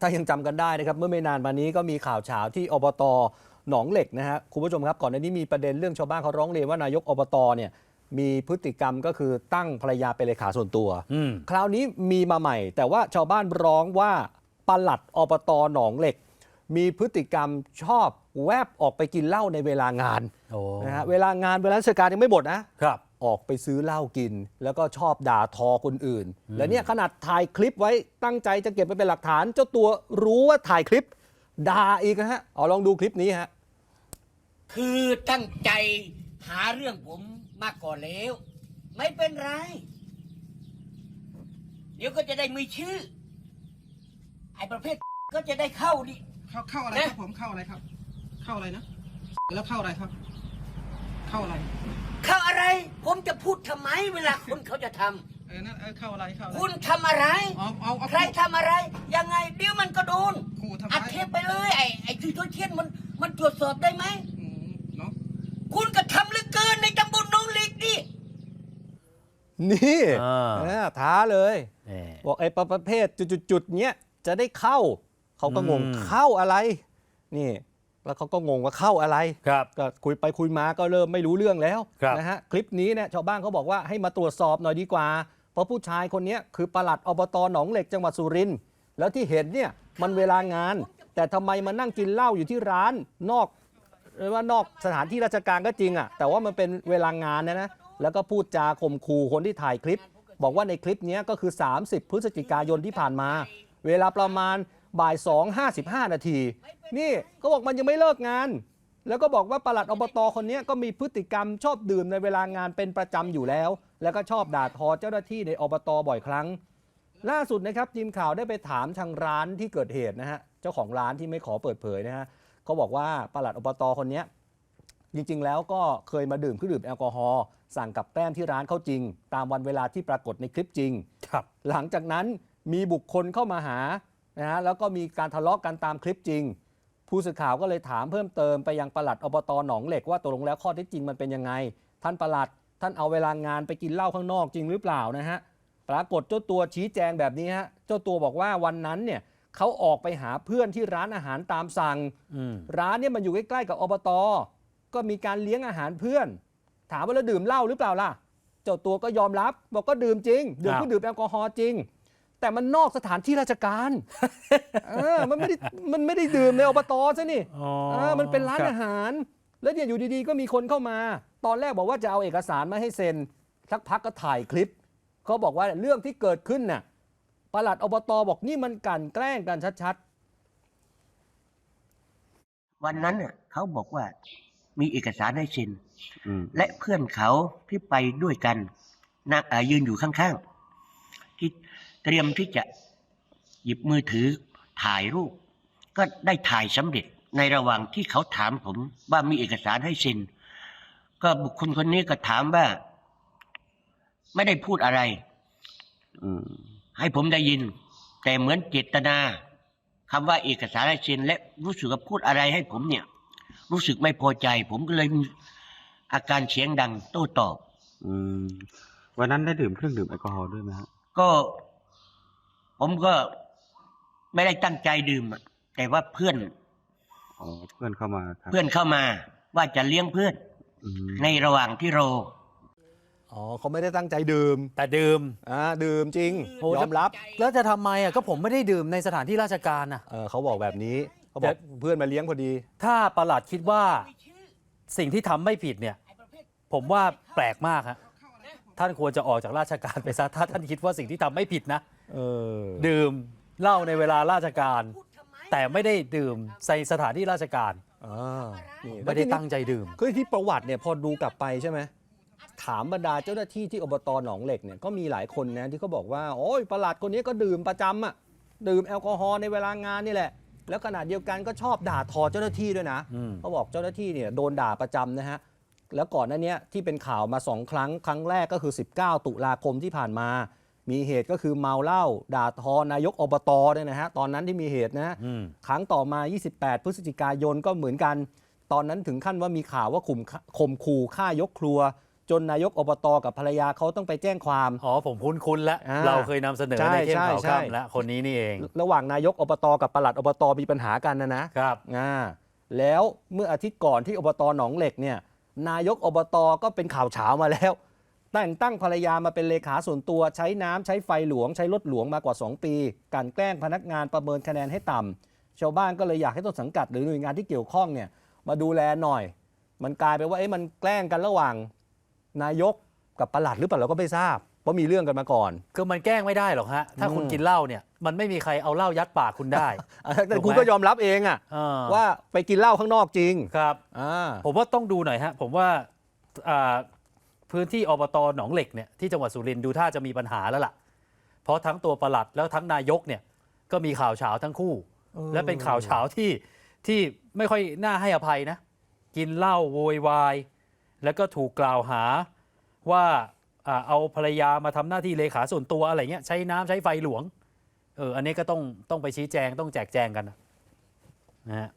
ถ้ายังจำกันได้นะครับเมื่อไม่นานมานี้ก็มีข่าวเฉาที่อบตหนองเหล็กนะฮะคุณผู้ชมครับก่อนหน้านี้มีประเด็นเรื่องชาวบ้านเขาร้องเรียนว่านายกอบตเนี่ยมีพฤติกรรมก็คือตั้งภรรยาเป็นเลขาส่วนตัวอืมคราวนี้มีมาใหม่ แต่ว่าชาวบ้านร้องว่าปลัดอบตหนองเหล็ก มีพฤติกรรมชอบแวบออกไปกินเหล้าในเวลางานโอ้นะฮะเวลางานเวลาราชการยังไม่หมดนะครับ ออกไปซื้อเหล้ากิน แล้วก็ชอบด่าทอคนอื่น และเนี่ยขนาดถ่ายคลิปไว้ตั้งใจจะเก็บไปเป็นหลักฐาน เจ้าตัวรู้ว่าถ่ายคลิปด่าอีกนะฮะเอาลองดูคลิปนี้ฮะคือตั้งใจหาเรื่องผมมาก่อนแล้ว ไม่เป็นไร เดี๋ยวก็จะได้มีชื่อ ไอ้ประเภทก็จะได้เข้าดิเข้าเข้าอะไรเอ๊ะครับผมเข้าอะไรครับ เข้าอะไรนะ แล้วเข้าอะไรครับ เข้าอะไร เข้าอะไร ผมจะพูดทำไมเวลาคนเขาจะทำเออนั่นเออเข้าอะไรเข้าอะไรคุณทำอะไร เอาเอาเอา ใครทำอะไร ยังไงเดี๋ยวมันก็โดนขู่ทำอัดร้ายเทปไปเลยไอ้ไอ้ที่ทเทียนมันมันตรวจสอบได้ไหม อืมเนาะ คุณก็ทำเหลือเกินในตำบลหน้องเล็กดิ นี่อ่า เออท้าเลย นี่ บอกไอ้ประเภทจุดๆๆเนี้ยจะได้เข้า เขาก็งงอืม เข้าอะไร นี่ แล้วเขาก็งงว่าเข้าอะไรครับก็คุยไปคุยมาก็เริ่มไม่รู้เรื่องแล้วครับนะฮะคลิปนี้เนี่ยชาวบ้านเขาบอกว่าให้มาตรวจสอบหน่อยดีกว่า เพราะผู้ชายคนเนี้ยคือปลัดอบตหนองเหล็กจังหวัดสุรินทร์แล้วที่เห็นเนี่ยมันเวลางาน แต่ทำไมมานั่งกินเหล้าอยู่ที่ร้านนอกเรียกว่านอกสถานที่ราชการก็จริงอะแต่ว่ามันเป็นเวลางานนะนะแล้วก็พูดจาข่มขู่คนที่ถ่ายคลิป บอกว่าในคลิปเนี้ยก็คือ 30 พฤศจิกายนที่ผ่านมา เวลาประมาณ บ่าย2.55 นาที นี่เขาบอกมันยังไม่เลิกงาน แล้วก็บอกว่าปลัดอบตคนเนี้ยก็มีพฤติกรรมชอบดื่มในเวลางานเป็นประจำอยู่แล้ว แล้วก็ชอบด่าทอเจ้าหน้าที่ในอบตบ่อยครั้ง ล่าสุดนะครับทีมข่าวได้ไปถามทางร้านที่เกิดเหตุนะฮะเจ้าของร้านที่ไม่ขอเปิดเผยนะฮะเขาบอกว่าปลัดอบตคนเนี้ยจริงๆ แล้วก็เคยมาดื่มเครื่องดื่มแอลกอฮอล์สั่งกับแกล้มที่ร้านเขาจริง ตามวันเวลาที่ปรากฏในคลิปจริง ครับ หลังจากนั้นมีบุคคลเข้ามาหา นะฮะแล้วก็มีการทะเลาะกันตามคลิปจริง ผู้สื่อข่าวก็เลยถามเพิ่มเติมไปยังปลัดอบตหนองเหล็กว่าตกลงแล้วข้อเท็จจริงมันเป็นยังไง ท่านปลัดท่านเอาเวลางานไปกินเหล้าข้างนอกจริงหรือเปล่านะฮะปรากฏเจ้าตัวชี้แจงแบบนี้ฮะเจ้าตัวบอกว่าวันนั้นเนี่ยเขาออกไปหาเพื่อนที่ร้านอาหารตามสั่งอืมร้านเนี่ยมันอยู่ใกล้ๆกับอบตก็มีการเลี้ยงอาหารเพื่อน ถามว่าแล้วดื่มเหล้าหรือเปล่าล่ะ เจ้าตัวก็ยอมรับ บอกก็ดื่มจริง ดื่มครับเครื่องดื่มแอลกอฮอล์จริง แต่มันนอกสถานที่ราชการเออมันไม่ได้มันไม่ได้ดื่มในอบตซะนี่อ๋อเออมันเป็นร้านคบอาหาร แล้วเนี่ยอยู่ดีๆ ก็มีคนเข้ามา ตอนแรกบอกว่าจะเอาเอกสารมาให้เซ็นสักพักก็ถ่ายคลิปเขาบอกว่าเรื่องที่เกิดขึ้นน่ะปลัดอบตบอกนี่มันกลันแกล้งกันชัดวันนั้นน่ะเขาบอกว่ามีเอกสารให้เซ็นและเพื่อนเขาที่ไปด้วยกันนั่งเอ่อยืนอยู่ข้างๆที่ เตรียมที่จะหยิบมือถือถ่ายรูป ก็ได้ถ่ายสำเร็จในระหว่างที่เขาถามผมว่ามีเอกสารให้เซ็นก็บุคคลคนนี้ก็ถามว่า ไม่ได้พูดอะไรให้ผมได้ยิน แต่เหมือนเจตนาคำว่าเอกสารให้เซ็นและรู้สึกว่าพูดอะไรให้ผมเนี่ย รู้สึกไม่พอใจ ผมก็เลยมีอาการเสียงดัง โต้ตอบอืมวันนั้นได้ดื่มเครื่องดื่มแอลกอฮอล์ด้วยไหมฮะก็ ผมก็ไม่ได้ตั้งใจดื่มอะแต่ว่าเพื่อนอ๋อเพื่อนเข้ามาครับเพื่อนเข้ามา ว่าจะเลี้ยงเพื่อน อืมในระหว่างที่รอๆอ๋อเขาไม่ได้ตั้งใจดื่มแต่ดื่มอ่าดื่มจริงโอ้ยอมรับแล้วจะทำไมอะก็ผมไม่ได้ดื่มในสถานที่ราชการน่ะ เออเขาบอกแบบนี้เขาบอกเพื่อนมาเลี้ยงพอดี ถ้าประหลัดคิดว่าสิ่งที่ทำไม่ผิดเนี่ย ผมว่าแปลกมากฮะท่านควรจะออกจากราชการไปซะถ้าท่านคิดว่าสิ่งที่ทำไม่ผิดนะ เออดื่มเหล้าในเวลาราชการ แต่ไม่ได้ดื่มในสถานที่ราชการ อ่านี่ไม่ได้ตั้งใจดื่ม คือที่ประวัติเนี่ยพอดูกลับไปใช่ไหมถามบรรดาเจ้าหน้าที่ที่อบตหนองเหล็กเนี่ยก็มีหลายคนนะที่เขาบอกว่าโอ้ยประหลัดคนนี้ก็ดื่มประจำอะดื่มแอลกอฮอล์ในเวลางานนี่แหละ แล้วขณะเดียวกันก็ชอบด่าทอเจ้าหน้าที่ด้วยนะอืม เขาบอกเจ้าหน้าที่เนี่ยโดนด่าประจำนะฮะแล้วก่อนหน้าเนี้ยที่เป็นข่าวมาสองครั้งครั้งแรกก็คือ 19 ตุลาคมที่ผ่านมา มีเหตุก็คือเมาเหล้าด่าทอนายกอบตเนี่ยนะฮะตอนนั้นที่มีเหตุนะอืมครั้งต่อมา 28 พฤศจิกายนก็เหมือนกัน ตอนนั้นถึงขั้นว่ามีข่าวว่าข่มข่มขู่ฆ่ายกครัว จนนายกอบตกับภรรยาเขาต้องไปแจ้งความ อ๋อ ผมคุ้นๆแล้วอ่าเราเคยนำเสนอใช่ในเที่ยงใช่ข่าวใช่ค่ำแล้วคนนี้นี่เอง ระหว่างนายกอบตกับปลัดอบตมีปัญหากันนะนะครับอ่าแล้วเมื่ออาทิตย์ก่อนที่อบตหนองเหล็กเนี่ยนายกอบตก็เป็นข่าวเช้ามาแล้ว แต่งตั้งภรรยามาเป็นเลขาส่วนตัวใช้น้ำใช้ไฟหลวงใช้รถหลวงมากว่า 2 ปีกลันแกล้งพนักงานประเมินคะแนนให้ต่ำชาวบ้านก็เลยอยากให้ต้นสังกัดหรือหน่วยงานที่เกี่ยวข้องเนี่ยมาดูแลหน่อย มันกลายเป็นว่าเอ๊ะมันแกล้งกันระหว่างนายกกับปลัดหรือเปล่าเราก็ไม่ทราบเพราะมีเรื่องกันมาก่อน คือมันแกล้งไม่ได้หรอกฮะถ้าคุณอืมกินเหล้าเนี่ยมันไม่มีใครเอาเหล้ายัดปากคุณได้อะแต่ถูกไหมคุณก็ยอมรับเองอะเออว่าไปกินเหล้าข้างนอกจริงครับอ่าผมว่าต้องดูหน่อยฮะผมว่าอ่า พื้นที่อบตหนองเหล็กเนี่ยที่จังหวัดสุรินทร์ดูท่าจะมีปัญหาแล้วล่ะ เพราะทั้งตัวประหลัดแล้วทั้งนายกเนี่ยก็มีข่าวเฉาทั้งคู่เออและเป็นข่าวเฉาที่ที่ไม่ค่อยน่าให้อภัยนะ กินเหล้าโวยวาย แล้วก็ถูกกล่าวหาว่าอ่าเอาภรรยามาทำหน้าที่เลขาส่วนตัวอะไรเงี้ยใช้น้ำใช้ไฟหลวงเอออันนี้ก็ต้องต้องไปชี้แจงต้องแจกแจงกันนะนะฮะ